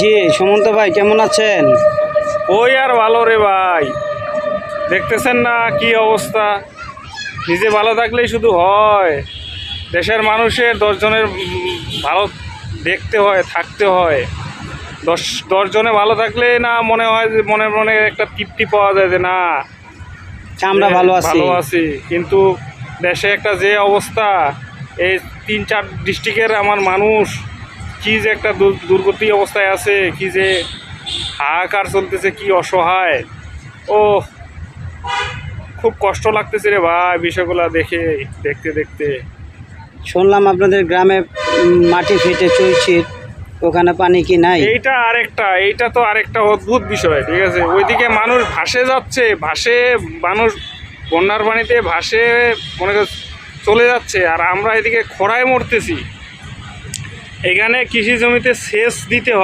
জি সুমন্ত ভাই কেমন আছেন? ওই আর ভালো রে ভাই। দেখতেছেন না কি অবস্থা? নিজে ভালো থাকলেই শুধু হয়। দেশের মানুষের দশজনের ভালো দেখতে হয় থাকতে হয়। দশ দশজনে ভালো থাকলে না মনে হয় যে মনে মনে একটা তৃপ্তি পাওয়া যায় যে না আমরা ভালো আছি ভালো আছি। কিন্তু দেশে একটা যে অবস্থা এই তিন চার ডিস্ট্রিক্টের আমার মানুষ কি যে একটা দুর- দুর্গতি অবস্থায় আছে কি যে হাহাকার চলতেছে কি অসহায়। ও খুব কষ্ট লাগতেছে রে ভাই বিষয়গুলো দেখে দেখতে দেখতে। শুনলাম আপনাদের গ্রামে মাটি ফেটে চলছে ওখানে পানি কি নাই? এইটা আরেকটা এইটা তো আরেকটা অদ্ভুত বিষয় ঠিক আছে? ওইদিকে মানুষ ভাসে যাচ্ছে ভাসে মানুষ বন্যার পানিতে ভাসে মনে চলে যাচ্ছে আর আমরা এদিকে খরায় মরতেছি। এখানে কৃষি জমিতে সেচ দিতে হয়।